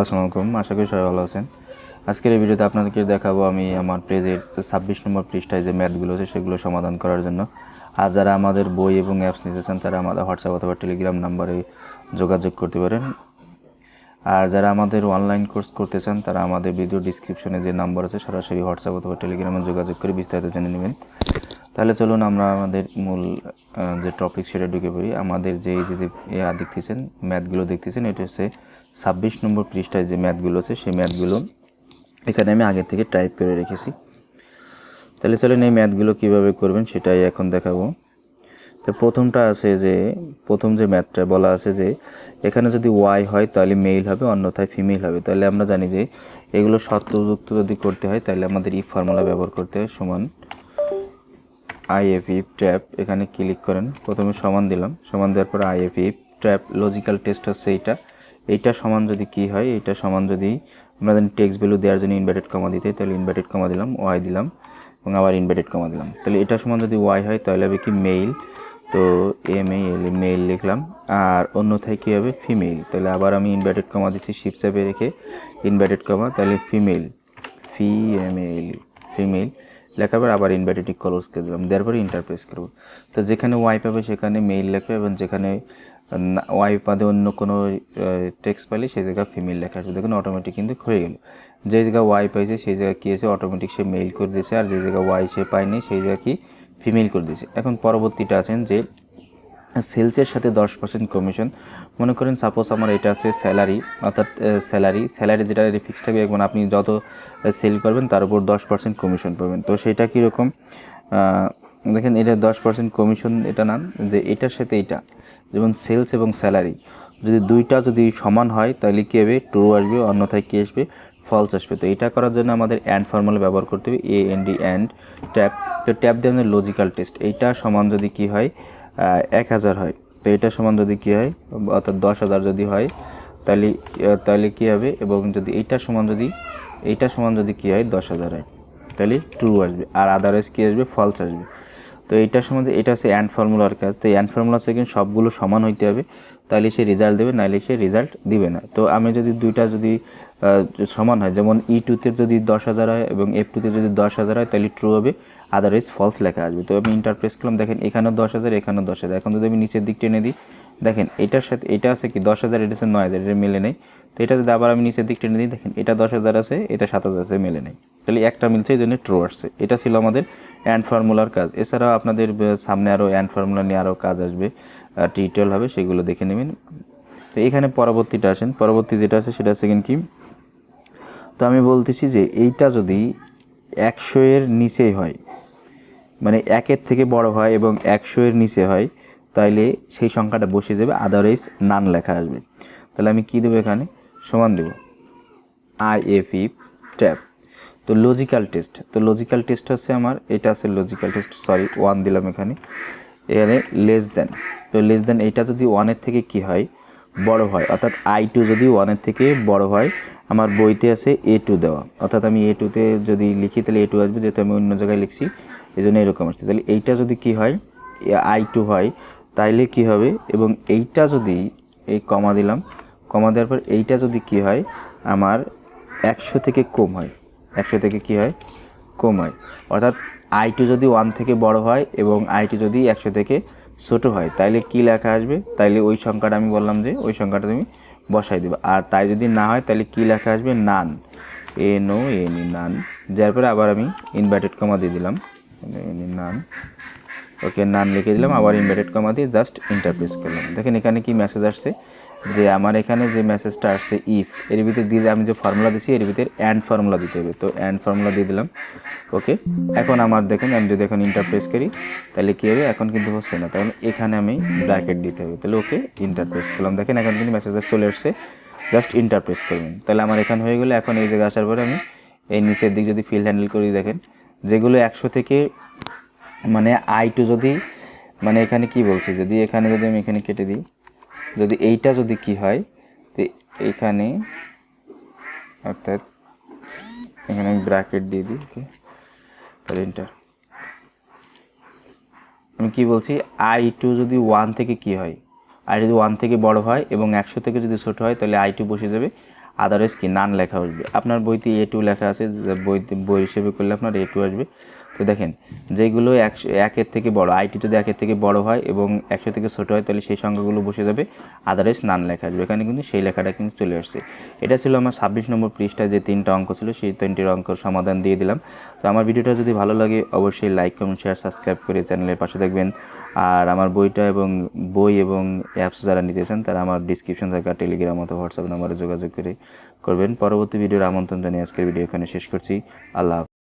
আসসালামু আশা করি সবাই ভালো আছেন। আজকের এই ভিডিওতে আপনাদেরকে দেখাবো আমি আমার পেজের ছাব্বিশ নম্বর পৃষ্ঠায় যে ম্যাথগুলো আছে সেগুলো সমাধান করার জন্য। আর যারা আমাদের বই এবং অ্যাপস নিতে চান, তারা আমাদের হোয়াটসঅ্যাপ অথবা টেলিগ্রাম নাম্বারে যোগাযোগ করতে পারেন। আর যারা আমাদের অনলাইন কোর্স করতে চান, তারা আমাদের ভিডিও ডিসক্রিপশনে যে নাম্বার আছে, সরাসরি হোয়াটসঅ্যাপ অথবা টেলিগ্রামে যোগাযোগ করে বিস্তারিত জেনে নেবেন। তাহলে চলুন আমরা আমাদের মূল যে টপিক সেটা ঢুকে পড়ি। আমাদের যে যে দেখতেছেন, ম্যাথগুলো দেখতেছেন, এটা হচ্ছে ছাব্বিশ নম্বর পৃষ্ঠায় যে ম্যাথগুলো আছে, সেই ম্যাথগুলো এখানে আমি আগে থেকে টাইপ করে রেখেছি। তাহলে চলেন এই ম্যাথগুলো কীভাবে করবেন সেটাই এখন দেখাবো। তো প্রথমটা আছে যে, প্রথম যে ম্যাথটা বলা আছে যে, এখানে যদি ওয়াই হয় তাহলে মেল হবে, অন্যথায় ফিমেল হবে। তাহলে আমরা জানি যে, এগুলো শর্তযুক্ত যদি করতে হয় তাহলে আমাদের ই ফর্মুলা ব্যবহার করতে হয়, সমান আইএফ ইফ ট্র্যাপ এখানে ক্লিক করেন। প্রথমে সমান দিলাম। সমান দেওয়ার পর আইএফ ইফ ট্র্যাপ লজিক্যাল টেস্ট হচ্ছে এইটা। এইটা সমান যদি কি হয় এইটা সমান যদি আমরা জানি টেক্সট ভ্যালু দেওয়ার জন্য ইনভার্টেড কমা দিতে, তাহলে ইনভার্টেড কমা দিলাম ওয়াই দিলাম, এবং আবার ইনভার্টেড কমা দিলাম। তাহলে এটা সমান যদি ওয়াই হয়, তাহলে হবে কি মেইল তো এম এ এল মেইল লিখলাম, আর অন্যথায় কী হবে ফিমেল তাহলে আবার আমি ইনভার্টেড কমা দিচ্ছি শিপ চাপে রেখে ইনভার্টেড কমা তাহলে female F M L female লেখার পর আবার ইনভার্টেড ক্লোজ করে দিলাম, দেওয়ার পরে ইন্টারপ্রেস করব। তো যেখানে ওয়াই পাবে সেখানে মেইল লেখবে এবং যেখানে ওয়াই পাদে অন্য কোনো টেক্সট পাইলে সেই জায়গায় ফিমেল লেখা আসবে দেখুন অটোমেটিক কিন্তু হয়ে গেল। যে জায়গায় ওয়াই পাইছে, সেই জায়গায় কী আছে? অটোমেটিক সে মেইল করে দিয়েছে। আর যে জায়গায় ওয়াই সে পায়নি, সেই জায়গায় কি ফিমেল করে দিয়েছে। এখন পরবর্তীটা আছেন যে সেলসের সাথে দশ পার্সেন্ট কমিশন মনে করেন সাপোজ আমার এটা আছে স্যালারি অর্থাৎ স্যালারি স্যালারি যেটা ফিক্স থাকবে এবং আপনি যত সেল করবেন, তার উপর দশ পার্সেন্ট কমিশন পাবেন। তো সেটা কীরকম? দেখেন, এটা দশ পার্সেন্ট কমিশন এটা নাম যে, এটার সাথে এটা। যেমন সেলস এবং স্যালারি। যদি দুইটা যদি সমান হয়, তাহলে কী হবে? ট্রু আসবে, অন্যথায় কী আসবে? ফলস আসবে। তো এটা করার জন্য আমাদের অ্যান্ড ফর্মুলা ব্যবহার করতে হবে A N D and tap তো ট্যাপ দিয়ে আমাদের লজিক্যাল টেস্ট এইটা সমান যদি কী হয় এক হাজার হয়। তো এটা সমান যদি কী হয়, অর্থাৎ দশ হাজার যদি হয়, তাহলে তাহলে কী হবে? এবং যদি এইটা সমান যদি, এইটা সমান যদি কী হয়, দশ হাজার হয়, তাহলে ট্রু আসবে। আর আদারওয়াইজ কী আসবে? ফলস আসবে। তো এইটার সম্বন্ধে এটা হচ্ছে অ্যান্ড ফর্মুলার কাজ। তো অ্যান্ড ফর্মুলা সেকেন্ড সবগুলো সমান হইতে হবে তাহলে সে রেজাল্ট দেবে নাহলে সে রেজাল্ট দিবে না। তো আমি যদি দুইটা যদি সমান হয়, যেমন ই টুতে যদি দশ হাজার হয় এবং এফ টুতে যদি দশ হাজার হয় তাহলে ট্রু হবে আদারওয়াইজ ফলস লেখা আসবে। তো আমি ইন্টারপ্রেস করলাম, দেখেন এখানেও দশ হাজার, এখানেও দশ হাজার। এখন যদি আমি নিচের দিক টেনে দিই, দেখেন এটার সাথে, এটা আছে কি, দশ হাজার, এটা নয় হাজার, এটা মেলে নেই। তো এটা যদি আবার আমি নিচের দিক টেনে দিই, দেখেন এটা দশ হাজার আছে, এটা সাত হাজার আছে, মেলে নেই। তাহলে একটা মিলছে, এই জন্য ট্রু আসছে। এটা ছিল আমাদের অ্যান্ড ফর্মুলার কাজ। এছাড়াও আপনাদের সামনে আরও অ্যান্ড ফর্মুলা নিয়ে আরও কাজ আসবে টিউটোরিয়াল হবে, সেগুলো দেখে নেবেন। তো এখানে পরবর্তীটা আসেন। পরবর্তী যেটা আছে, সেটা সেকেন্ড কি তো আমি বলতেছি যে এইটা যদি একশো এর নিচেই হয় মানে একের থেকে বড় হয় এবং একশো এর নিচে হয়, তাইলে সেই সংখ্যাটা বসে যাবে আদারওয়াইজ নান লেখা আসবে। তাহলে আমি কী দেবো এখানে? সমান দেবো। আই এফ ই ট্যাপ তো লজিক্যাল টেস্ট তো লজিক্যাল টেস্ট হচ্ছে আমার, এটা আছে লজিক্যাল টেস্ট সরি ওয়ান দিলাম এখানে। এখানে লেস দেন তো লেস দেন এইটা যদি ওয়ানের থেকে কি হয়? বড় হয়। অর্থাৎ আই টু যদি ওয়ানের থেকে বড় হয়, আমার বইতে আছে এ টু দেওয়া। অর্থাৎ আমি এ টুতে যদি লিখি, তাহলে এ টু আসবে, যেহেতু আমি অন্য জায়গায় লিখছি এই জন্য এরকম আসছে। তাহলে এইটা যদি কি হয়? আই টু হয়, তাইলে কি হবে? এবং এইটা যদি এই কমা দিলাম কমা দেওয়ার পর এইটা যদি কি হয়, আমার একশো থেকে কম হয়। একশো থেকে কি হয়? কম হয়। অর্থাৎ আই টু যদি ওয়ান থেকে বড় হয় এবং আই টু যদি একশো থেকে ছোটো হয়, তাইলে কি লেখা আসবে? তাইলে ওই সংখ্যাটা আমি বললাম যে, ওই সংখ্যাটা তুমি বসাই দেবে। আর তাই যদি না হয় তাহলে কি লেখা আসবে? নান এ নো এন নান যার পরে আবার আমি ইনভার্টেড কমা দিয়ে দিলাম। নান ওকে নান লিখে দিলাম। আবার ইনভার্টেড কমা দিয়ে জাস্ট ইন্টারপ্রেস করলাম। দেখেন এখানে কি মেসেজ আসছে? যে আমার এখানে যে মেসেজটা আসছে ইফ এর ভিতরে দিয়ে আমি যে ফর্মুলা দিচ্ছি এর ভিতরে অ্যান্ড ফর্মুলা দিতে হবে। তো অ্যান্ড ফর্মুলা দিয়ে দিলাম। ওকে এখন আমার দেখেন, আমি যদি এখন ইন্টারপ্রেস করি, তাহলে কী হবে? এখন কিন্তু হচ্ছে না। তাহলে এখানে আমি ব্র্যাকেট দিতে হবে। তাহলে ওকে ইন্টারপ্রেস করলাম। দেখেন, এখন কিন্তু মেসেজটা চলে আসছে। জাস্ট ইন্টারপ্রেস করবেন। তাহলে আমার এখানে হয়ে গেলে এখন এই জায়গায় আসার পরে আমি এই নিচের দিক যদি ফিল হ্যান্ডেল করি, দেখেন, যেগুলো একশো থেকে মানে আই টু যদি মানে এখানে কি বলছে? যদি এখানে যদি আমি এখানে কেটে দিই যদি এইটা যদি কি হয়, তো এইখানে অর্থাৎ এখানে ব্র্যাকেট দিয়ে দিই ওকে তাহলে এন্টার আমি কি বলছি? আই টু যদি ওয়ান থেকে কি হয় আই যদি ওয়ান থেকে বড় হয় এবং একশো থেকে যদি ছোট হয়, তাহলে আই টু বসে যাবে। আদারওয়াইজ কি? নান লেখা আসবে আপনার বইতে এ টু লেখা আছে, যে বইতে বই হিসেবে করলে আপনার এ টু আসবে। তো দেখেন, যেগুলো একশো, একের থেকে বড় আইটি যদি একের থেকে বড় হয় এবং একশো থেকে ছোটো হয়, তাহলে সেই সংখ্যাগুলো বসে যাবে আদারওয়াইজ নান লেখা আসবে। এখানে কিন্তু সেই লেখাটা কিন্তু চলে আসছে। এটা ছিল আমার ছাব্বিশ নম্বর পৃষ্ঠায় যে তিনটা অঙ্ক ছিল, সেই তিনটির অঙ্কর সমাধান দিয়ে দিলাম। তো আমার ভিডিওটা যদি ভালো লাগে, অবশ্যই লাইক কমেন্ট শেয়ার সাবস্ক্রাইব করে চ্যানেলের পাশে দেখবেন আর আমার বইটা এবং বই এবং অ্যাপস যারা নিতে চান, তারা আমার ডিসক্রিপশন থাকা টেলিগ্রাম অথবা হোয়াটসঅ্যাপ নাম্বারে যোগাযোগ করে করবেন। পরবর্তী ভিডিওর আমন্ত্রণ জানিয়ে আজকের ভিডিও এখানে শেষ করছি। আল্লাহ।